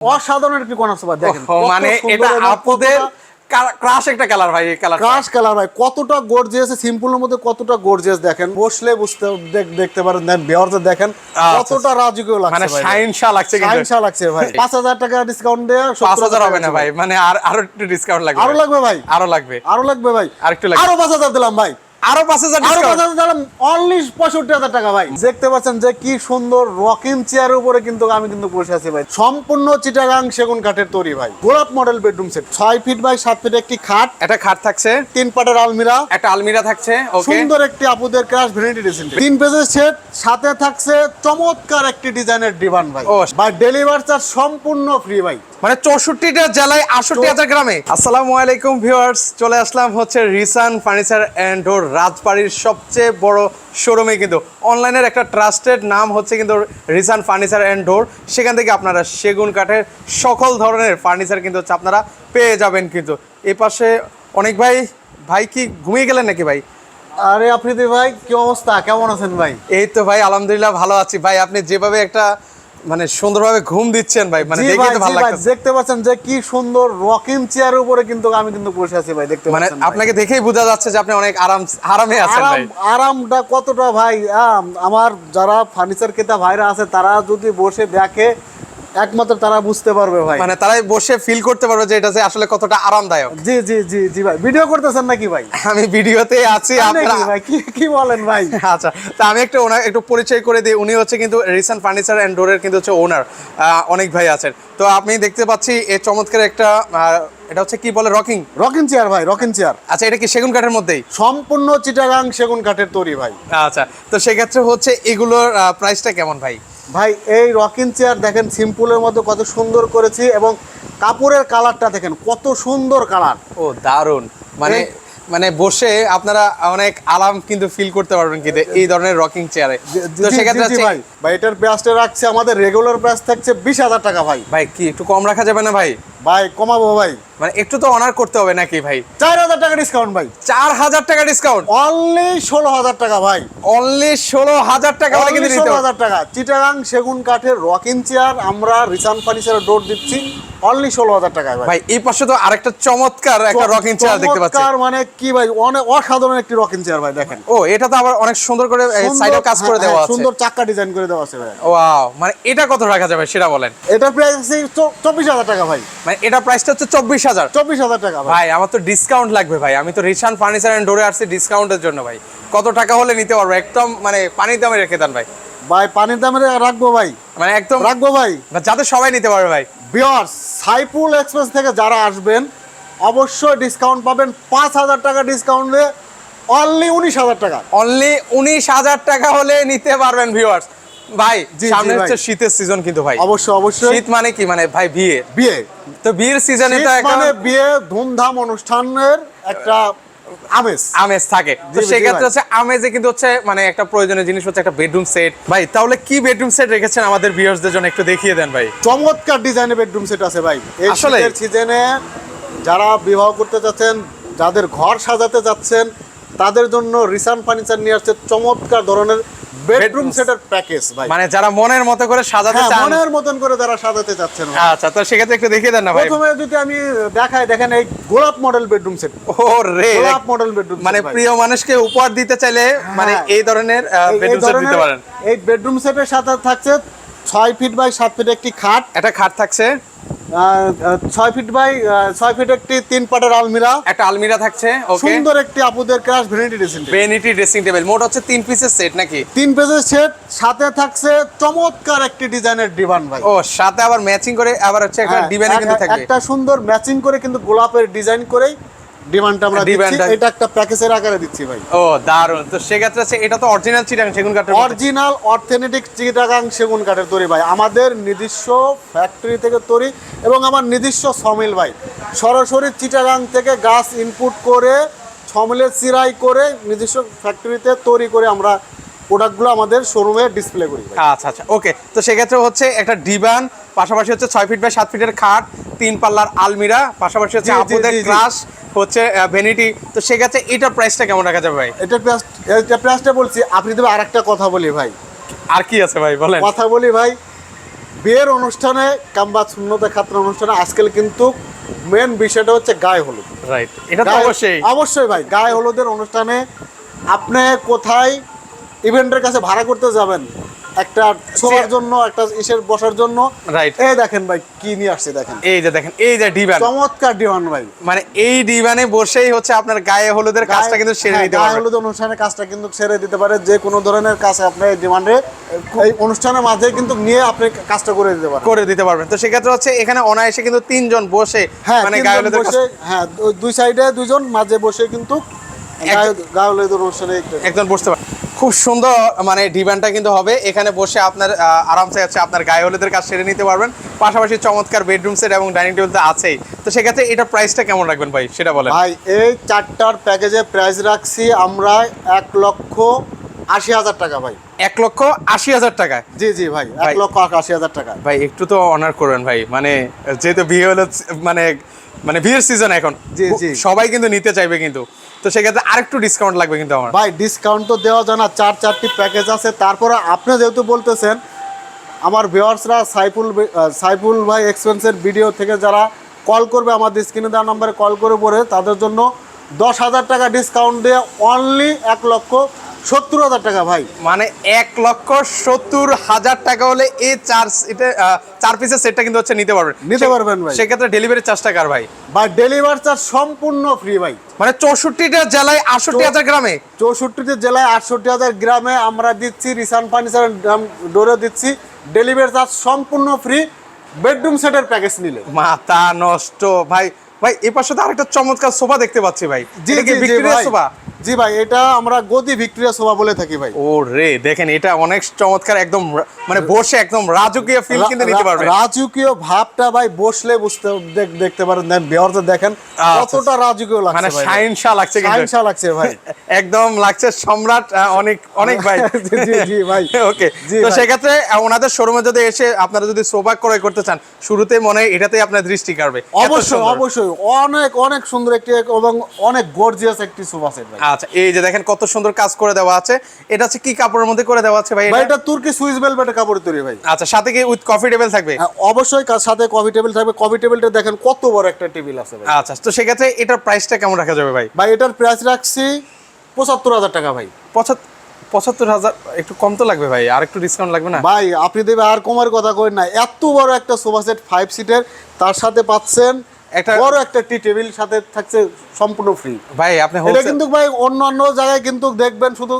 অসাধারণ একটি corner sofa দেখেন মানে এটা আপুদের ক্রাশ একটা কালার ভাই কালার ক্রাশ কালার ভাই কতটা গর্জিয়াস সিম্পলের মধ্যে কতটা গর্জিয়াস দেখেন। বসলে বুঝতে দেখতে পারেন দেন বেয়ারতে দেখেন আচ্ছা। কতটা রাজকীয় লাগছে মানে ভাই শাইন শাহ লাগছে কিন্তু। শাইনশা লাগছে ভাই। পাঁচ হাজার টাকা ডিসকাউন্ট দেয়া পাঁচ হাজার হবে না ভাই মানে আর আরও একটু ডিসকাউন্ট লাগবে আরও। লাগবে ভাই? আরও লাগবে। আরও লাগবে ভাই? আর একটু লাগবে। আরও পাঁচ হাজার দিলাম ভাই। আরও পাঁচ হাজার আরও পাঁচ হাজার দিলাম অনলি পঁয়ষট্টি হাজার টাকা ভাই। দেখতে পাচ্ছেন যে কি সুন্দর রকিং চেয়ারের উপরে কিন্তু আমি কিন্তু বসে আছি ভাই। সম্পূর্ণ চিটাগাং সেগুন কাঠের তৈরি ভাই। গোলাপ মডেল বেডরুম সেট ছয় ফিট বাই সাত ফিট একটি খাট। একটা খাট থাকছে। তিন পাটের আলমিরা। একটা আলমিরা থাকছে সুন্দর একটি আপুদের ক্রাশ ভ্যানিটি ড্রেসিং তিন পেজের সেট সাথে থাকছে চমৎকার একটি ডিজাইনের ডিভান ভাই। ও। ভাই ডেলিভার চার্জ সম্পূর্ণ ফ্রি ভাই। মানে চৌষট্টিটা জেলায় আটষট্টি হাজার গ্রামে। আসসালামু আলাইকুম ভিউয়ার্স চলে আসলাম হচ্ছে রিসান ফার্নিচার অ্যান্ড ডোর রাজবাড়ির সবচেয়ে বড় শোরুমে কিন্তু। অনলাইনের একটা ট্রাস্টেড নাম হচ্ছে কিন্তু রিসান ফার্নিচার অ্যান্ড ডোর সেখান থেকে আপনারা সেগুন কাঠের সকল ধরনের ফার্নিচার কিন্তু হচ্ছে আপনারা পেয়ে যাবেন কিন্তু। এ পাশে অনেক ভাই ভাই কি ঘুমিয়ে গেলেন নাকি ভাই? আরে আফ্রিদি ভাই কি অবস্থা? কেমন আছেন ভাই? এই তো ভাই আলহামদুলিল্লাহ ভালো আছি। ভাই আপনি যেভাবে একটা মানে সুন্দরভাবে ঘুম দিচ্ছেন ভাই মানে দেখে তো ভালো লাগছে দেখতে পাচ্ছেন যে কি সুন্দর রকিং চেয়ার উপরে কিন্তু আমি কিন্তু বসে আছি ভাই দেখতে মানে। আপনাকে দেখেই বোঝা যাচ্ছে যে আপনি অনেক আরাম আরামে আছেন ভাই আরামটা কতটা ভাই আমার যারা ফার্নিচার কেতা ভাইরা আছে তারা যদি বসে দেখে একমাত্র তারা বুঝতে পারবে ভাই। মানে তারাই বসে ফিল করতে পারবে যে এটা যে আসলে কতটা আরামদায়ক। জি জি জি জি ভাই। ভিডিও করতেছেন নাকি ভাই? আমি ভিডিওতে আছি আপনারা ভাই? কি কি বলেন ভাই? আচ্ছা তা আমি একটু ওনার একটু পরিচয় করে দিই। উনি হচ্ছে কিন্তু রিসেন্ট ফার্নিচার অ্যান্ড ডোরের কিন্তু হচ্ছে ওনার অনেক ভাই আছেন। তো আপনি দেখতে পাচ্ছি এই চমৎকার একটা এটা হচ্ছে কি বলে রকিং রকিং চেয়ার ভাই রকিং চেয়ার আচ্ছা এটা কি সেগুন কাঠের মধ্যেই? সম্পূর্ণ চিটাগাং সেগুন কাঠের তৈরি ভাই। আচ্ছা তো সেক্ষেত্রে হচ্ছে এগুলোর প্রাইসটা কেমন ভাই? ভাই এই রকিং চেয়ার দেখেন সিম্পলের মধ্যে কত সুন্দর করেছি এবং কাপড়ের কালারটা দেখেন কত সুন্দর কালার ও দারুণ। মানে মানে বসে আপনারা অনেক আরাম কিন্তু ফিল করতে পারবেন কিন্তু এই ধরনের রকিং চেয়ারে তো সেক্ষেত্রে আছে ভাই ভাই এটার প্রাইসটা রাখছে আমাদের রেগুলার প্রাইস থাকছে বিশ হাজার টাকা ভাই। ভাই কি একটু কম রাখা যাবে না ভাই? ভাই কমাবো ভাই। মানে একটু তো অনার করতে হবে নাকি ভাই? চার হাজার টাকা ডিসকাউন্ট ভাই। চার হাজার টাকা ডিসকাউন্ট অনলি ষোলো হাজার টাকা ভাই। অনলি ষোলো হাজার টাকা Only নিতে 16,000 টাকা। চিটাগাং সেগুন কাঠের রকিং চেয়ার আমরা রিসান ফার্নিচারের ডোর দিচ্ছি। অনলি ষোলো হাজার টাকায় ভাই। এই পাশে তো আরেকটা চমৎকার একটা রকিং চেয়ার দেখতে পাচ্ছি। চমৎকার মানে কি ভাই? অনেক অসাধারণ একটি রকিং চেয়ার ভাই দেখেন। ও এটা তো আবার অনেক সুন্দর করে সাইডে কাজ করে হ্যাঁ, দেওয়া হ্যাঁ, আছে। সুন্দর চাক্কা ডিজাইন করে দেওয়া আছে ভাই। ওয়াও মানে এটা কত রাখা যাবে সেটা বলেন। এটার প্রাইস আছে চৌ- চব্বিশ হাজার টাকা ভাই। মানে এটা প্রাইসটা হচ্ছে চব্বিশ হাজার। চব্বিশ হাজার টাকা ভাই। আমার তো ডিসকাউন্ট লাগবে ভাই। আমি তো রিসান ফার্নিচার এন্ড ডোরে আসছি ডিসকাউন্টের জন্য ভাই। কত টাকা হলে নিতে পারব? একদম মানে পানির দামে রেখে দেন ভাই। ভাই পানির দামে রাখব ভাই। মানে একদম রাখব ভাই। যাতে সবাই নিতে পারবে ভাই। বিয়ার্স সাইফুল এক্সপ্রেস থেকে যারা আসবেন অবশ্যই ডিসকাউন্ট পাবেন। পাঁচ হাজার টাকা ডিসকাউন্টে অনলি উনিশ হাজার টাকা। অনলি উনিশ হাজার টাকা হলে নিতে পারবেন ভিউয়ার্স ভাই সামনে হচ্ছে শীতের সিজন কিন্তু ভাই। অবশ্যই অবশ্যই। শীত মানে কি? মানে ভাই বিয়ে। বিয়ে। তো বিয়ের সিজনে তো মানে বিয়ে ধুমধাম অনুষ্ঠানের একটা আমেজ। আমেজ থাকে। তো সেক্ষেত্রে হচ্ছে আমেজে কিন্তু হচ্ছে মানে একটা প্রয়োজনীয় জিনিস হচ্ছে একটা বেডরুম সেট ভাই তাহলে কি বেডরুম সেট রেখেছেন আমাদের ভিউয়ার্সদের জন্য? একটু দেখিয়ে দেন ভাই। চমৎকার ডিজাইনের বেডরুম সেট আছে ভাই। এই আসলে? শীতের সিজনে যারা বিবাহ করতে যাচ্ছেন যাদের ঘর সাজাতে যাচ্ছেন তাদের জন্য রিসান ফার্নিচার নিয়ে আসছে চমৎকার ধরনের বেডরুম সেটের প্যাকেজ ভাই। মানে যারা মনের মতো করে সাজাতে হ্যাঁ চান মনের মতন করে যারা সাজাতে যাচ্ছেন ভাই। আচ্ছা তো সেক্ষেত্রে একটু দেখিয়ে দেন না ভাই। প্রথমে যদি আমি দেখাই দেখেন এই গোলাপ মডেল বেডরুম সেট ও রে গোলাপ মডেল বেডরুম মানে প্রিয় মানুষকে উপহার দিতে চাইলে মানে হ্যাঁ। এই ধরনের বেডরুম সেট দিতে পারেন। এই বেডরুম সেটের সাথে থাকছে ছয় ফিট বাই সাত ফিট একটি খাট। একটা খাট থাকছে। ছয় ফিট বাই ছয় ফিট একটি তিন পাটের আলমিরা। একটা আলমিরা থাকছে সুন্দর একটি আপুদের crush vanity dressing table. Vanity dressing table মোট হচ্ছে তিন পিসের সেট নাকি? তিন পিসের সেট সাথে থাকছে চমৎকার একটি ডিজাইনের ডিভান ভাই। ও সাথে আবার ম্যাচিং করে আবার হচ্ছে একটা ডিভাইন ডিজাইনে কিন্তু থাকবে। একটা সুন্দর ম্যাচিং করে কিন্তু গোলাপের ডিজাইন করেই ডিমান্ডটা আমরা দিচ্ছি। এটা একটা প্যাকেজের আকারে দিচ্ছি ভাই। ও দারুণ তো সেক্ষেত্রে হচ্ছে এটা তো অরিজিনাল চিটাং সেগুন কাঠের অরিজিনাল অথেন্টিক চিটাগাং সেগুন কাঠের তৈরি ভাই। আমাদের নিজস্ব ফ্যাক্টরি থেকে তৈরি এবং আমার নিজস্ব সমিল ভাই। সরাসরি চিটাগাং থেকে গাছ ইনপুট করে সমিলের চিরাই করে নিজস্ব ফ্যাক্টরিতে তৈরি করে আমরা প্রোডাক্টগুলো আমাদের শোরুমে ডিসপ্লে করি আচ্ছা আচ্ছা ওকে। তো সেক্ষেত্রে হচ্ছে একটা ডিবান পাশাপাশি হচ্ছে ছয় ফিট বাই সাত ফিটের খাট তিন পাল্লার আলমিরা পাশাপাশি হচ্ছে আপুদের। ক্লাস হচ্ছে ভেনিটি তো সেক্ষেত্রে এটার প্রাইসটা কেমন রাখা যাবে ভাই? এটা প্রাইস এটা প্রাইসটা বলছি আপনি তবে আর একটা কথা বলি ভাই। আর কি আছে ভাই বলেন। কথা বলি ভাই বিয়ের অনুষ্ঠানে কিংবা শূন্যতা খাত্র অনুষ্ঠানে আজকাল কিন্তু মেন বিষয়টা হচ্ছে গায়ে হলুদ। রাইট এটা তো অবশ্যই। অবশ্যই ভাই গায়ে হলুদের অনুষ্ঠানে আপনি কোথায় ইভেন্টের কাছে ভাড়া করতে যাবেন। একটা শোয়ার জন্য একটা ইসের বসার জন্য। Right. এই দেখেন ভাই কি নিয়ে আসছে দেখেন। এই যে দেখেন এই যে ডিভান। চমৎকার ডিমান্ড ভাই। মানে এই ডিভানে বসেই হচ্ছে আপনার গায়ে হলুদের কাজটা কিন্তু সেরে হ্যাঁ, নিতে গায়ে হলুদ অনুষ্ঠানের কাজটা কিন্তু সেরে দিতে পারে। যে কোনো ধরনের কাজ আপনি ডিমান্ডে এই অনুষ্ঠানের মাঝে কিন্তু নিয়ে আপনি কাজটা করে দিতে পারেন। করে দিতে পারবেন। তো সেক্ষেত্রে হচ্ছে এখানে অনায়াসে কিন্তু তিনজন বসে হ্যাঁ মানে গায়ে হলুদের বসে হ্যাঁ দুই সাইডে দুজন মাঝে বসে কিন্তু গায়ে- গায়ে হলুদ অনুষ্ঠানে একজন বসতে পারে খুব সুন্দর মানে ডিভানটা কিন্তু হবে। এখানে বসে আপনার আরামসে হচ্ছে আপনার গায়ে হলুদের কাজ সেরে নিতে পারবেন। পাশাপাশি চমৎকার বেডরুম সেট এবং ডাইনিং টেবিল তো আছেই। তো সেক্ষেত্রে এটা প্রাইসটা কেমন রাখবেন ভাই? সেটা বলেন। ভাই এই চারটার প্যাকেজে প্রাইস রাখছি আমরা এক লক্ষ আশি হাজার টাকা ভাই। এক লক্ষ আশি হাজার টাকা? জি জি ভাই এক। লক্ষ আশি হাজার টাকা। ভাই একটু তো অনার করবেন ভাই। মানে যেহেতু বিয়ে হলো মানে মানে বিয়ের সিজন এখন। জি, জি। সবাই কিন্তু নিতে চাইবে কিন্তু। তো সেক্ষেত্রে আরেকটু ডিসকাউন্ট লাগবে কিন্তু আমার। ভাই ডিসকাউন্ট তো দেওয়া যায় না, চার চারটি প্যাকেজ আছে। তারপরে আপনি যেহেতু বলতেছেন, আমার ভিওয়ার্সরা সাইফুল সাইফুল ভাই এক্সপেন্সের ভিডিও থেকে যারা কল করবে আমাদের স্ক্রিনে দেওয়া নাম্বারে কল করে পরে, তাদের জন্য দশ হাজার টাকা ডিসকাউন্ট দিয়ে অনলি এক লক্ষ সত্তর হাজার টাকা ভাই। মানে এক লক্ষ সত্তর হাজার টাকা হলে এই চার এটা চার পিসের সেটটা কিন্তু হচ্ছে নিতে পারবেন। নিতে পারবেন ভাই। সেক্ষেত্রে ডেলিভারি চার্জটা কার ভাই? বা ডেলিভার চার্জ সম্পূর্ণ ফ্রি ভাই। মানে চৌষট্টিটা জেলায় আটষট্টি হাজার গ্রামে? চৌষট্টিটি জেলায় আটষট্টি হাজার গ্রামে আমরা দিচ্ছি রিসান ফার্নিচার ডোরে দিচ্ছি। ডেলিভারি চার্জ সম্পূর্ণ ফ্রি বেডরুম সেটের প্যাকেজ নিলে। মাথা নষ্ট ভাই। ভাই এ পাশে তো আরেকটা চমৎকার সোফা দেখতে পাচ্ছি ভাই। জি কি ভাই। সোফা? জি ভাই এটা আমরা গদি ভিক্টোরিয়া সোফা বলে থাকি ভাই। ও রে দেখেন এটা অনেক চমৎকার একদম মানে বসে একদম রাজকীয় ফিল কিন্তু নিতে পারবেন রাজকীয় ভাবটা ভাই বসলে বুঝতে দেখতে পারেন বিহারতে দেখেন আচ্ছা। কতটা রাজকীয় লাগছে মানে শাইনশা লাগছে শাইনশা লাগছে ভাই। একদম লাগছে সম্রাট অনেক অনেক ভাই। জি, জি, ভাই। ওকে তো। সেক্ষেত্রে ওনাদের শোরুমে যদি এসে আপনারা যদি সোফা ক্রয় করতে চান শুরুতে মনে হয় এটাতেই আপনার দৃষ্টি কাড়বে। অবশ্যই অবশ্যই। অনেক অনেক সুন্দর একটি এবং অনেক গর্জিয়াস একটি সোফা সেট ভাই। আচ্ছা এই যে দেখেন কত সুন্দর কাজ করে দেওয়া আছে। এটা হচ্ছে কি কাপড়ের মধ্যে করে দেওয়া আছে ভাই ভাই এটা? তুর্কি সুইস বেলভেটের কাপড় তৈরি ভাই। আচ্ছা সাথে কি উইথ কফি টেবিল থাকবে? হ্যাঁ, অবশ্যই কার সাথে কফি টেবিল থাকবে। কফি টেবিলটা দেখেন কত বড় একটা টেবিল আছে ভাই। আচ্ছা তো সেক্ষেত্রে এটার প্রাইসটা কেমন রাখা যাবে ভাই? ভাই এটার প্রাইস রাখছি পঁচাত্তর হাজার টাকা ভাই। পঁচাত্তর পঁচাত্তর হাজার একটু কম তো লাগবে ভাই আর একটু ডিসকাউন্ট লাগবে না? ভাই আপনি দেবে আর কমার কথা কই না। এত বড় একটা সোফা সেট ফাইভ সিটের তার সাথে পাচ্ছেন একটা- বড় একটা টি টেবিল সাথে থাকছে সম্পূর্ণ ফ্রি ভাই আপনি এটা কিন্তু ভাই অন্য অন্য জায়গায় কিন্তু দেখবেন শুধু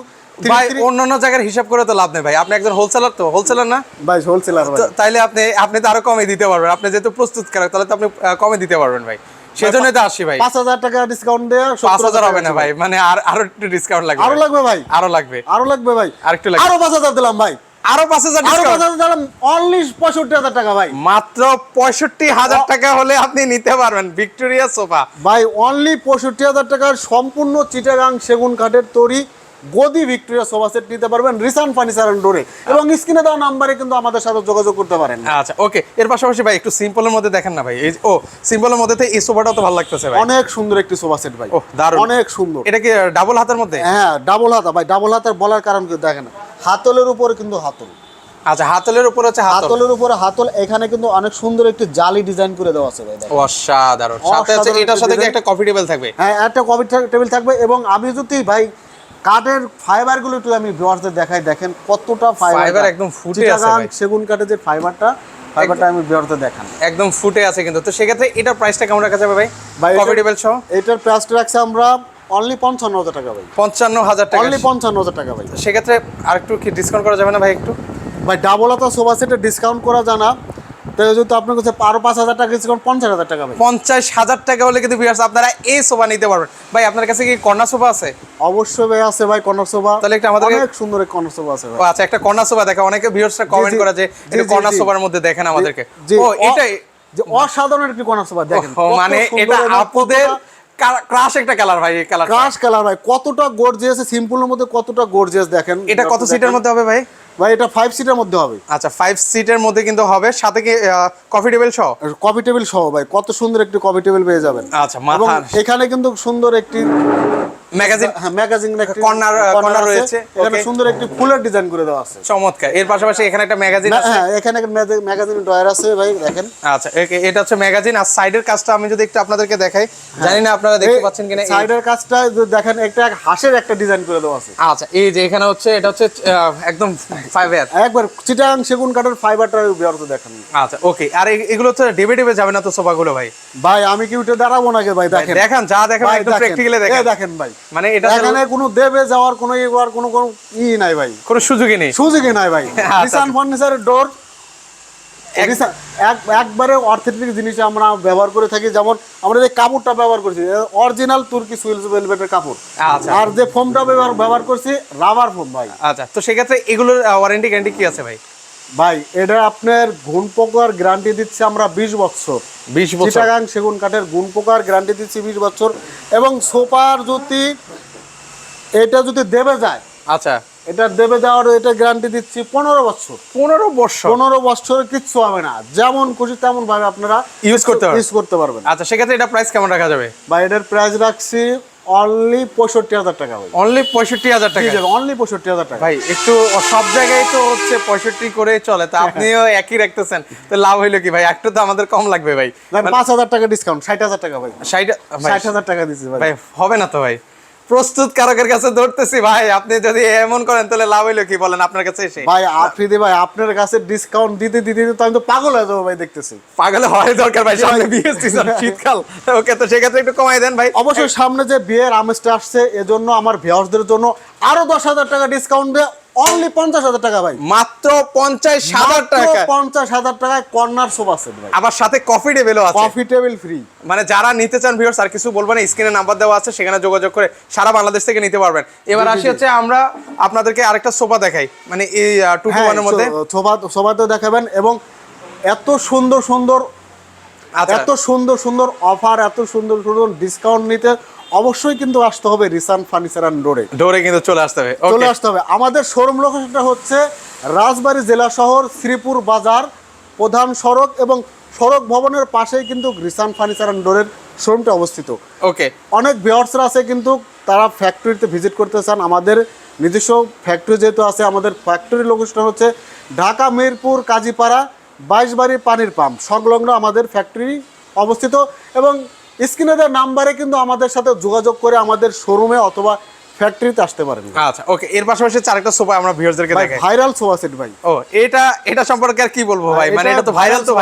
ভাই অন্যান্য জায়গার হিসাব করে তো লাভ নেই ভাই। আপনি একজন হোলসেলার তো হোলসেলার না? ভাই হোলসেলার ভাই। তাইলে আপনি আপনি তো আরও কমে দিতে পারবেন। আপনি যেহেতু প্রস্তুত কারক তাহলে তো আপনি কমে দিতে পারবেন ভাই। সেজন্য তো আসি ভাই। পাঁচ হাজার টাকা ডিসকাউন্ট দেওয়া পাঁচ হাজার হবে না ভাই। মানে আর আরও একটু ডিসকাউন্ট লাগবে আরও। লাগবে ভাই? আরও লাগবে। আরও লাগবে ভাই। আরেকটু লাগবে। আরও পাঁচ হাজার দিলাম ভাই। আরও পাঁচ হাজার আরও পাঁচ হাজার অনলি পঁয়ষট্টি হাজার টাকা ভাই। মাত্র পঁয়ষট্টি হাজার টাকা হলে আপনি নিতে পারবেন ভিক্টোরিয়া সোফা। ভাই অনলি পঁয়ষট্টি হাজার টাকার সম্পূর্ণ চিটাগাং সেগুন কাঠের তৈরি গদি ভিক্টোরিয়া সোফা সেট নিতে পারবেন রিসান ফার্নিচার অ্যান্ড ডোরে। এবং স্ক্রিনে দেওয়া নাম্বারে কিন্তু আমাদের সাথে যোগাযোগ করতে পারেন। আচ্ছা ওকে এর পাশাপাশি ভাই একটু সিম্পলের মধ্যে দেখেন না ভাই এই ও সিম্পলের মধ্যে তো এই সোফাটাও তো ভালো লাগতেছে ভাই। অনেক সুন্দর একটি সোফা সেট ভাই ওহ, দারুণ। অনেক সুন্দর। এটা কি ডাবল হাতের মধ্যে? হ্যাঁ ডাবল হাতা ভাই ডাবল হাতার বলার কারণ কি দেখেন হাতলের উপরে কিন্তু হাতল। আচ্ছা হাতলের উপর হচ্ছে হাতল। হাতলের উপরে হাতল এখানে কিন্তু অনেক সুন্দর একটি জালি ডিজাইন করে দেওয়া আছে ভাই। অসাধারণ। সাথে অসাধারণ এটার সাথে কি একটা কফি টেবিল থাকবে? হ্যাঁ একটা কফি টেবিল থাকবে এবং আমি যদি ভাই কাঠের ফাইবারগুলো একটু আমি ভিউয়ারদের দেখাই দেখেন কতটা ফাইবার একদম ফুটে আছে ভাই। সেগুন কাঠের যে ফাইবারটা ফাইবারটা আমি ভিউয়ারদের দেখান একদম ফুটে আছে কিন্তু। তো সেক্ষেত্রে এটার প্রাইসটা কেমন রাখা যাবে ভাই? এটা- সহ? এটার প্রাইসটা রাখছি আমরা অনলি পঞ্চান্ন হাজার টাকা ভাই। পঞ্চান্ন হাজার টাকা। অনলি পঞ্চান্ন হাজার টাকা ভাই। সেক্ষেত্রে আর একটু কি ডিসকাউন্ট করা যাবে না ভাই একটু? ভাই ডাবল হাতা সোফা সেটে ডিসকাউন্ট করা জানা তো আপনার কাছে আরও পাঁচ হাজার টাকা ডিসকাউন্ট পঞ্চাশ হাজার টাকা পঞ্চাশ হাজার টাকা হলে কিন্তু ভিউয়ার্স আপনারা এই সোফা নিতে পারবেন। ভাই আপনার কাছে কি কর্নার সোফা আছে? অবশ্যই ভাই আছে ভাই কর্নার সোফা। তাহলে একটা আমাদের অনেক সুন্দর কর্নার সোফা আছে ভাই। আচ্ছা একটা কর্নার সোফা দেখা। অনেকে ভিউয়ার্সরা কমেন্ট করা যে কর্নার সোফার মধ্যে দেখেন আমাদেরকে। ও এটাই যে অসাধারণ একটি কর্নার সোফা দেখেন। মানে এটা আপনাদের ক্রাশ একটা কালার ভাই এই কালার ক্রাশ কালার ভাই কতটা গর্জিয়াস সিম্পলের মধ্যে কতটা গর্জিয়াস দেখেন। এটা কত সিটের মধ্যে হবে ভাই? ভাই এটা ফাইভ সিটের মধ্যে হবে। আচ্ছা ফাইভ সিটের মধ্যে কিন্তু হবে সাথে কি কফি টেবিল সহ? কফি টেবিল সহ ভাই কত সুন্দর একটি কফি টেবিল পেয়ে যাবেন। আচ্ছা এখানে কিন্তু সুন্দর একটি ম্যাগাজিন হ্যাঁ ম্যাগাজিন Corner, corner রয়েছে, এখানে সুন্দর একটি ফুলের ডিজাইন করে দেওয়া আছে। চমৎকার। এর পাশাপাশি এখানে একটা ম্যাগাজিন আছে। হ্যাঁ এখানে ম্যাগাজিন ড্রয়ার আছে ভাই দেখেন। আচ্ছা এটা হচ্ছে ম্যাগাজিন আর সাইডের কাজটা আমি যদি একটু আপনাদেরকে দেখাই জানি না আপনারা দেখতে পাচ্ছেন কিনা। সাইডের কাজটা দেখেন একটা হাঁসের একটা ডিজাইন করে দেওয়া আছে। আচ্ছা এই যে এখানে হচ্ছে এটা হচ্ছে একদম ফাইভ এর একবার চিটাং সেগুন কাঠের ফাইবারটা ব্যবহার দেখেন। আচ্ছা ওকে আর এগুলো তো ডেবে ডেবে যাবে না তো সোফাগুলো ভাই? ভাই আমি কি উঠে দাঁড়াবো নাকি ভাই? দেখেন। দেখান যা দেখেন। একদম। প্র্যাকটিক্যালি দেখেন। দেখেন ভাই। মানে এটা এখানে কোনো দেবে যাওয়ার কোনো কোনো কোনো ই নাই ভাই। কোনো সুযোগই নেই। সুযোগই নাই ভাই। আচ্ছা। ফার্নিচারের ডোর একবারে অর্থেটিক জিনিস আমরা ব্যবহার করে থাকি। যেমন আমরা যে কাপড়টা ব্যবহার করছি অরিজিনাল তুর্কি সুইলস ভেলভেটের কাপড়। আচ্ছা। আর যে ফোমটা ব্যবহার ব্যবহার করছি রাবার ফোম ভাই। আচ্ছা তো সেক্ষেত্রে এগুলোর ওয়ারেন্টি গ্যারান্টি কি আছে ভাই? ভাই এটা আপনার গুণ পোকার গ্যারান্টি দিচ্ছে আমরা বিশ বছর। বিশ বছর। চিটাগাং সেগুন কাঠের গুণ পোকার গ্যারান্টি দিচ্ছি বিশ বছর। এবং সোফার যদি এটা যদি দেবে যায় আচ্ছা। এটা দেবে দেওয়ার এটা গ্যারান্টি দিচ্ছি পনেরো বছর। পনেরো বছর? পনেরো বছর কিচ্ছু হবে না। যেমন খুশি তেমন ভাবে আপনারা ইউজ করতে ইউজ করতে পারবেন। আচ্ছা সেক্ষেত্রে এটা প্রাইস কেমন রাখা যাবে? বা এটার প্রাইস রাখছি অনলি পঁয়ষট্টি হাজার টাকা ভাই অনলি পঁয়ষট্টি হাজার টাকা। অনলি পঁয়ষট্টি হাজার টাকা। ভাই একটু সব জায়গায় তো হচ্ছে পঁয়ষট্টি করে চলে তা আপনিও একই রাখতেছেন। তো লাভ হইল কি ভাই? একটু তো আমাদের কম লাগবে ভাই। পাঁচ হাজার টাকা ডিসকাউন্ট ষাট হাজার টাকা ভাই। ষাট ভাই, ষাট হাজার টাকা দিচ্ছি ভাই। ভাই হবে না তো ভাই? প্রস্তুত কারকের কাছে ধরতেছি ভাই। আপনি যদি এমন করেন তাহলে লাভ হইল কি? বলেন আপনার কাছে এসে। ভাই আফ্রিদি ভাই আপনার কাছে ডিসকাউন্ট দিতে দিতে দিতে তো আমি তো পাগল হয়ে যাব ভাই দেখতেছি। পাগল হয় দরকার ভাই। সামনে বিয়ে সিজন শীতকাল। ওকে তো সেক্ষেত্রে একটু কমাই দেন ভাই। অবশ্যই সামনে যে বিয়ের আমেজটা আসছে এজন্য আমার ভিউয়ার্সদের জন্য আরও দশ হাজার টাকা ডিসকাউন্ট দিয়ে অনলি পঞ্চাশ হাজার টাকা ভাই। মাত্র পঞ্চাশ হাজার টাকা। পঞ্চাশ হাজার টাকায় কর্নার সোফা সেট ভাই। আবার সাথে কফি টেবিলও আছে। কফি টেবিল ফ্রি মানে যারা নিতে চান আর কিছু স্ক্রিনে নাম্বার দেওয়া আছে সেখানে যোগাযোগ করে সারা বাংলাদেশ থেকে নিতে পারবেন। এবার আসি হচ্ছে আমরা আপনাদেরকে আরেকটা সোফা দেখাই। মানে এই টু টু হ্যাঁ ওয়ানের মধ্যে সোফা সোফাতেও দেখাবেন এবং এত সুন্দর সুন্দর আচ্ছা। এত সুন্দর সুন্দর অফার এত সুন্দর সুন্দর ডিসকাউন্ট নিতে অবশ্যই কিন্তু আসতে হবে রিসান ফার্নিচার অ্যান্ড ডোরে। ডোরে কিন্তু চলে আসতে হবে। চলে আসতে হবে। আমাদের শোরুম লোকেশনটা হচ্ছে রাজবাড়ী জেলা শহর শ্রীপুর বাজার প্রধান সড়ক এবং সড়ক ভবনের পাশেই কিন্তু রিসান ফার্নিচার অ্যান্ড ডোরের শোরুমটা অবস্থিত। ওকে অনেক ভিওর্সরা আছে কিন্তু তারা ফ্যাক্টরিতে ভিজিট করতে চান। আমাদের নিজস্ব ফ্যাক্টরি যেহেতু আছে আমাদের ফ্যাক্টরি লোকেশনটা হচ্ছে ঢাকা মিরপুর কাজীপাড়া বাইশবাড়ি পানির পাম্প। সংলগ্ন আমাদের ফ্যাক্টরি অবস্থিত এবং স্ক্রিনে দেওয়া নাম্বারে কিন্তু আমাদের সাথে যোগাযোগ করে আমাদের শোরুমে অথবা ফ্যাক্টরিতে আসতে পারেন আচ্ছা ওকে এর পাশাপাশি আরেকটা সোফা আমরা ভিউয়ারদেরকে দেখাই। ভাইরাল সোফা সেট ভাই। ও এটা এটা সম্পর্কে আর কি বলব ভাই মানে এটা তো ভাইরাল তো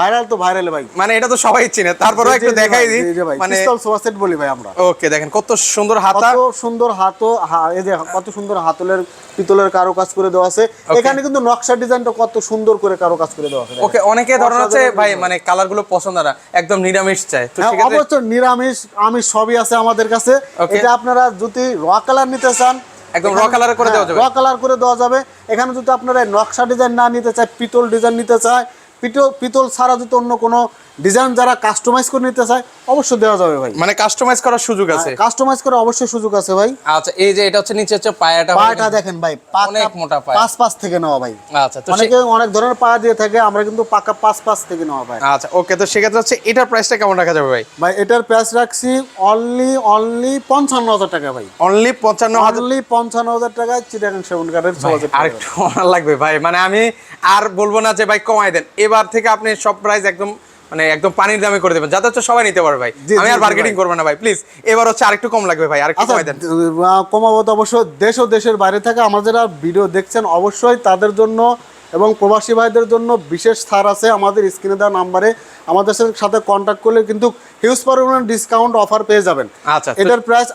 ভাইরাল তো ভাইরাল ভাই। মানে এটা তো সবাই চিনে। তারপরেও একটু দেখাই দিই। মানে পিস্তল সোফা সেট বলি ভাই আমরা। ওকে দেখেন কত সুন্দর হাতা। কত সুন্দর হাতো এই যে কত সুন্দর হাতলের পিতলের কারও কাজ করে দেওয়া আছে। এখানে কিন্তু নকশা ডিজাইনটা কত সুন্দর করে কারও কাজ করে দেওয়া আছে। ওকে অনেকে ধরুন হচ্ছে ভাই মানে কালারগুলো পছন্দ না একদম নিরামিষ চায় তো হ্যাঁ, সেক্ষেত্রে অবশ্যই নিরামিষ আমিষ সবই আছে আমাদের কাছে। এটা আপনারা যদি র কালার নিতে চান একদম র কালার করে দেওয়া যাবে? র কালার করে দেওয়া যাবে এখানে যদি আপনারা নকশা ডিজাইন না নিতে চায় পিতল ডিজাইন নিতে চায় পিতল পিতল ছাড়া যদি অন্য কোনো ডিজাইন যারা কাস্টমাইজ করে নিতে চায় অবশ্যই দেওয়া যাবে ভাই। মানে কাস্টমাইজ করার সুযোগ আছে? কাস্টমাইজ করে অবশ্যই সুযোগ আছে ভাই। আচ্ছা এই যে এটা হচ্ছে নিচে হচ্ছে পায়াটা পাটা দেখেন ভাই অনেক মোটা পায়া। পাঁচ পাঁচ থেকে নেওয়া ভাই। আচ্ছা তো অনেকে অনেক ধরনের পা দিয়ে থাকে আমরা কিন্তু পাকা পাঁচ পাঁচ থেকে নেওয়া ভাই। আচ্ছা ওকে তো সেক্ষেত্রে হচ্ছে এটার প্রাইসটা কেমন রাখা যাবে ভাই? ভাই এটার প্রাইস রাখছি অনলি অনলি পঞ্চান্ন হাজার টাকা ভাই। অনলি পঞ্চান্ন হাজার অনলি পঞ্চান্ন হাজার টাকায় চিটাগাং সেভেন কার্ডের চলছে আর একটু লাগবে ভাই মানে আমি আর বলব না যে ভাই কমাই দেন। এবার থেকে আপনি সব প্রাইস একদম মানে একদম পানির দামে করে দেবেন। যাতে হচ্ছে সবাই নিতে পারবে ভাই। আমি আর মার্কেটিং করব না ভাই। প্লিজ এবার হচ্ছে আরেকটু কম লাগবে ভাই আরেকটু আচ্ছা কমাই দেন। কমাবো তো অবশ্যই দেশ ও দেশের বাইরে থেকে আমাদের যারা ভিডিও দেখছেন অবশ্যই তাদের জন্য এবং প্রবাসী ভাইদের জন্য বিশেষ ছাড় আছে আমাদের স্ক্রিনে দেওয়া নাম্বারে। আমাদের সাথে কন্ট্যাক্ট করলে কিন্তু হিউজ পরিমাণ ডিসকাউন্ট অফার পেয়ে যাবেন। আচ্ছা এটার প্রাইস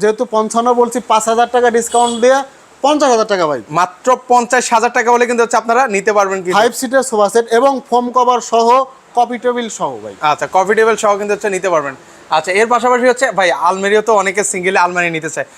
যেহেতু পঞ্চান্ন বলছি পাঁচ হাজার টাকা ডিসকাউন্ট দিয়ে পঞ্চাশ হাজার টাকা ভাই। মাত্র পঞ্চাশ হাজার টাকা বলে কিন্তু হচ্ছে আপনারা নিতে পারবেন কি ফাইভ সিটের সোফা সেট এবং ফোম কভার সহ কপি টেবিল সহ ভাই। আচ্ছা কফি টেবিল সহ কিন্তু হচ্ছে নিতে পারবেন। আচ্ছা এর পাশাপাশি হচ্ছে ভাই আলমারিও তো অনেকে সিঙ্গেল আলমারি নিতে চায়।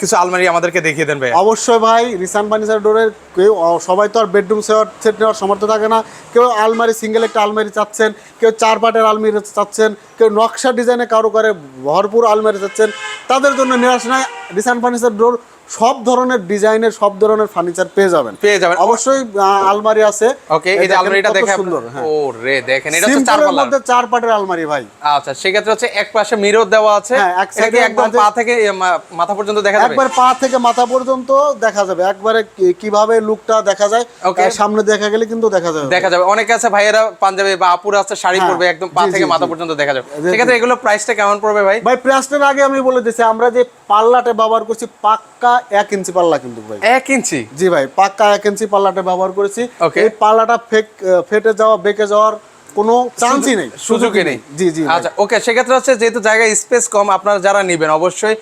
কিছু আলমারি আমাদেরকে দেখিয়ে দেন ভাই। অবশ্যই ভাই রিসান ফার্নিচার ডোরের কেউ সবাই তো আর বেডরুম সেট নেওয়ার সমর্থ থাকে না। কেউ আলমারি সিঙ্গেল একটা আলমারি চাচ্ছেন কেউ চার পাটের আলমারি চাচ্ছেন কেউ নকশা ডিজাইনে কারও করে ভরপুর আলমারি চাচ্ছেন। তাদের জন্য নিরাশ নয় রিসান ফার্নিচার ডোর সব ধরনের ডিজাইনের সব ধরনের ফার্নিচার পেয়ে যাবেন। পেয়ে যাবেন। অবশ্যই আলমারি আছে। ওকে এই যে আলমারিটা কত দেখে সুন্দর হ্যাঁ। ও রে দেখেন এটা হচ্ছে চার সিম্পলের মধ্যে চার পাটের আলমারি ভাই। আচ্ছা সেক্ষেত্রে হচ্ছে এক পাশে মিরর দেওয়া আছে। হ্যাঁ, এক এটা কি একদম পা থেকে মাথা পর্যন্ত দেখা যাবে? একবার পা থেকে মাথা পর্যন্ত দেখা যাবে। একবারে কীভাবে লুকটা দেখা যায়. আর সামনে দেখা গেলে কিন্তু দেখা যাবে। দেখা যাবে। অনেকে আছে ভাইয়েরা পাঞ্জাবি বা আপুরা আছে শাড়ি হ্যাঁ, পরবে একদম পা থেকে মাথা পর্যন্ত দেখা যাবে। সেক্ষেত্রে এগুলো প্রাইসটা কেমন পড়বে ভাই? ভাই প্রাইসটার আগে আমি বলে দিচ্ছি আমরা যে পাল্লাটে ব্যবহার করছি পাক্কা এক ইঞ্চি পাল্লা কিন্তু ভাই। এক ইঞ্চি? জি ভাই পাক্কা এক ইঞ্চি পাল্লাটা ব্যবহার করেছি. এই পাল্লাটা ফেক ফেটে যাওয়া বেঁকে যাওয়ার কোনো চান্সই নেই। সুযোগই নেই। জি জি। আচ্ছা ওকে সেক্ষেত্রে হচ্ছে যেহেতু জায়গায় স্পেস কম আপনারা যারা নেবেন অবশ্যই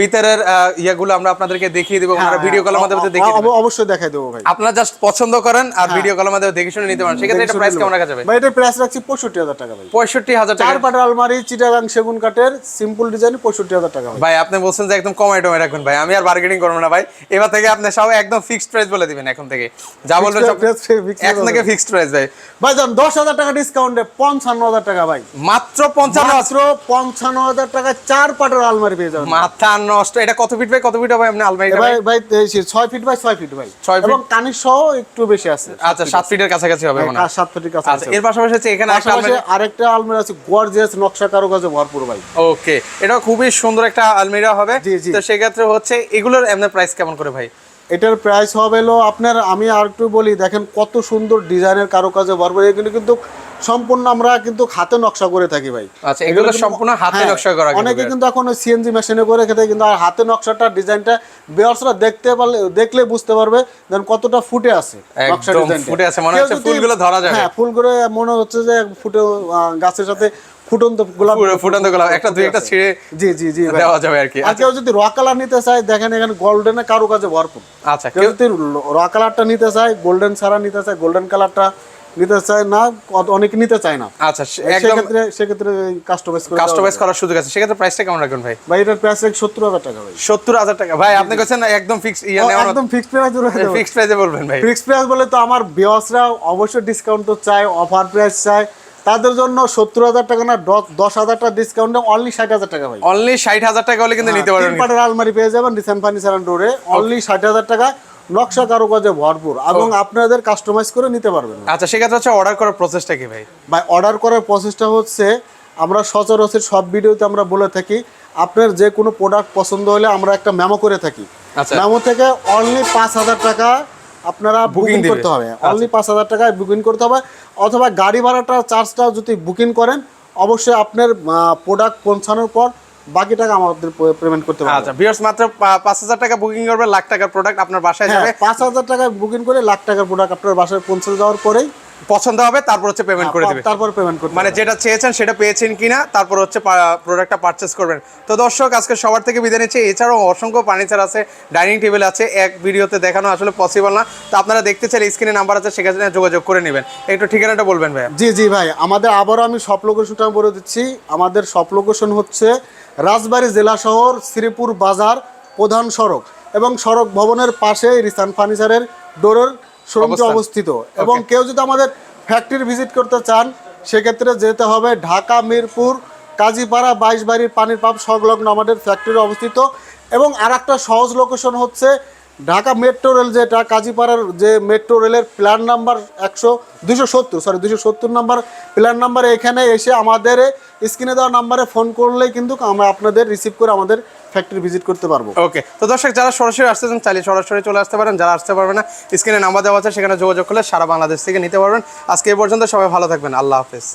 ভিতরের ইয়েগুলো আমরা আপনাদেরকে দেখিয়ে দেবো হ্যাঁ, ভিডিও কলের মাধ্যমে হ্যাঁ, দেখিয়ে দেবো অবশ্যই দেখাই দেবো ভাই। আপনারা জাস্ট পছন্দ করেন আর ভিডিও কলের মাধ্যমে দেখে শুনে নিতে পারেন। সেক্ষেত্রে এটা প্রাইস কেমন রাখা যাবে? ভাই এটার প্রাইস রাখছি পঁয়ষট্টি হাজার টাকা ভাই। পঁয়ষট্টি হাজার টাকা। চার পাটের আলমারি চিটাগাং সেগুন কাঠের সিম্পল ডিজাইন পঁয়ষট্টি হাজার টাকা ভাই। আপনি বলছেন যে একদম কমাই টমাই রাখবেন ভাই আমি আর মার্কেটিং করব না ভাই। এবার থেকে আপনি সব একদম ফিক্সড প্রাইস বলে দিবেন এখন থেকে। যা বলবেন এখন থেকে ফিক্সড প্রাইস ভাই। ভাই যান দশ হাজার টাকা ডিসকাউন্টে পঞ্চান্ন হাজার টাকা ভাই। মাত্র পঞ্চান্ন মাত্র পঞ্চান্ন হাজার টাকা চার পাটের আলমারি পেয়ে যাবেন। মাথা নষ্ট। এটা কত ফিট ভাই? কত ফিট হবে আপনি আলমারিটা ভাই ভাই? ভাই ছয় ফিট বাই ছয় ফিট ভাই। ছয় feet? এবং কানির সহ একটু বেশি আছে। আচ্ছা সাত ফিটের কাছাকাছি হবে মনে হয়। সাত ফিটের কাছে আচ্ছা এর পাশাপাশি হচ্ছে এখানে আলমারি আরেকটা আলমারি আছে গর্জিয়াস নকশা কারুকাজে ভরপুর ভাই। ওকে এটা খুবই সুন্দর একটা আলমিরা হবে। তো সেক্ষেত্রে হচ্ছে এগুলোর এমনি প্রাইস কেমন করে ভাই? এটার প্রাইস হবে হলো আপনার আমি আর একটু বলি দেখেন কত সুন্দর ডিজাইনের কারুকাজে ভরপুর এগুলো কিন্তু সম্পূর্ণ আমরা কিন্তু হাতে নকশা করে থাকি ভাই। আচ্ছা, এগুলো সম্পূর্ণ হাতে হ্যাঁ, নকশা করা অনেকে কিন্তু এখন সিএনজি মেশিনে করে খেতে কিন্তু আর হাতে নকশাটা ডিজাইনটা বেয়ার্সরা দেখতে পারলে দেখলে বুঝতে পারবে দেন কতটা ফুটে আছে নকশা ফুটে আছে, মনে হচ্ছে ফুলগুলো ধরা যাবে। হ্যাঁ ফুল করে মনে হচ্ছে যে ফুটে গাছের সাথে ফুটন্ত গোলাপ ফুটন্ত গোলাপ, একটা দুই একটা ছিঁড়ে জি জি জি দেওয়া যাবে আর কি। আর কেউ যদি র কালার নিতে চায় দেখেন এখানে গোল্ডেনে কারুকাজে ভরপুর। আচ্ছা কেউ যদি র কালারটা নিতে চায় গোল্ডেন ছাড়া নিতে চায় গোল্ডেন কালারটা নিতে চায় না অনেকে নিতে চায় না। আচ্ছা একদম সেক্ষেত্রে সেক্ষেত্রে কাস্টমাইজ করে কাস্টমাইজ করার সুযোগ আছে। সেক্ষেত্রে প্রাইসটা কেমন রাখবেন ভাই? ভাই এটার প্রাইস সত্তর হাজার টাকা ভাই। সত্তর হাজার টাকা। ভাই আপনি কাছেন একদম ফিক্স ইয়ে ও, নেওয়ার একদম ফিক্সড প্রাইস ফিক্সড প্রাইসে বলবেন ভাই। ফিক্সড প্রাইস বলে তো আমার বিয়সরা অবশ্যই ডিসকাউন্ট তো চায় অফার প্রাইস চায়। তাদের জন্য সত্তর হাজার টাকা না দশ হাজার টাকা ডিসকাউন্টে অনলি ষাট হাজার টাকা ভাই। অনলি ষাট হাজার টাকা হলে কিন্তু নিতে তিন পারবেন। পাটের আলমারি পেয়ে যাবেন রিসেন্ট ফার্নিচার অ্যান্ড ডোরে অনলি ষাট হাজার টাকা নকশা কারুকাজে ভরপুর এবং আপনাদের কাস্টমাইজ করে নিতে পারবেন। আচ্ছা সেক্ষেত্রে হচ্ছে অর্ডার করার প্রসেসটা কি ভাই? ভাই অর্ডার করার প্রসেসটা হচ্ছে আমরা সচরাচর সব ভিডিওতে আমরা বলে থাকি আপনার যে কোনো প্রোডাক্ট পছন্দ হলে আমরা একটা মেমো করে থাকি। আচ্ছা। মেমো থেকে অনলি পাঁচ হাজার টাকা আপনারা বুকিং করতে হবে। অনলি পাঁচ হাজার টাকায় বুকিং করতে হবে। অথবা গাড়ি ভাড়াটা চার্জটা যদি বুকিং করেন অবশ্যই আপনার প্রোডাক্ট পৌঁছানোর পর বাকি টাকা আমাদের পেমেন্ট করতে হবে আচ্ছা ভিউয়ার্স মাত্র পা- পাঁচ হাজার টাকা বুকিং করবে লাখ টাকার প্রোডাক্ট আপনার বাসায় হ্যাঁ যাবে। পাঁচ হাজার টাকায় বুকিং করে লাখ টাকার প্রোডাক্ট আপনার বাসায় পৌঁছে যাওয়ার পরেই পছন্দ হবে তারপর হচ্ছে পেমেন্ট করে দেবে। তারপর পেমেন্ট করতে মানে যেটা চেয়েছেন সেটা পেয়েছেন কিনা তারপর হচ্ছে প্রোডাক্টটা পারচেস করবেন। তো দর্শক আজকে সবার থেকে বিদায় নিচ্ছে। এছাড়াও অসংখ্য ফার্নিচার আছে ডাইনিং টেবিল আছে এক ভিডিওতে দেখানো আসলে পসিবল না। তো আপনারা দেখতে চাইলে স্ক্রিনে নাম্বার আছে সেখানে যোগাযোগ করে নেবেন। একটু ঠিকানাটা বলবেন ভাই জি জি ভাই আমাদের আবারও আমি সব লোকেশনটা বলে দিচ্ছি। আমাদের সব লোকেশন হচ্ছে রাজবাড়ী জেলা শহর শ্রীপুর বাজার প্রধান সড়ক এবং সড়ক ভবনের পাশে রিসান ফার্নিচারের ডোরের শোরুমটি অবস্থিত। এবং কেউ যদি আমাদের ফ্যাক্টরি ভিজিট করতে চান সেক্ষেত্রে যেতে হবে ঢাকা মিরপুর কাজীপাড়া বাইশ বাড়ির পানির পাম্প সংলগ্ন আমাদের ফ্যাক্টরি অবস্থিত। এবং আর একটা সহজ লোকেশন হচ্ছে ঢাকা মেট্রো রেল যেটা কাজীপাড়ার যে মেট্রো রেলের প্ল্যান নাম্বার একশো দুশো সত্তর সরি দুশো সত্তর নাম্বার প্ল্যান নাম্বার এখানে এসে আমাদের স্ক্রিনে দেওয়া নাম্বারে ফোন করলেই কিন্তু আমরা আপনাদের রিসিভ করে আমাদের ফ্যাক্টরি ভিজিট করতে পারব। ওকে তো দর্শক, যারা সরাসরি আসতে চান, চাইলে সরাসরি চলে আসতে পারেন। যারা আসতে পারবে না স্ক্রিনে নাম্বার দেওয়া আছে, সেখানে যোগাযোগ করলে সারা বাংলাদেশ থেকে নিতে পারবেন। আজকে এই পর্যন্ত সবাই ভালো থাকবেন। আল্লাহ হাফেজ।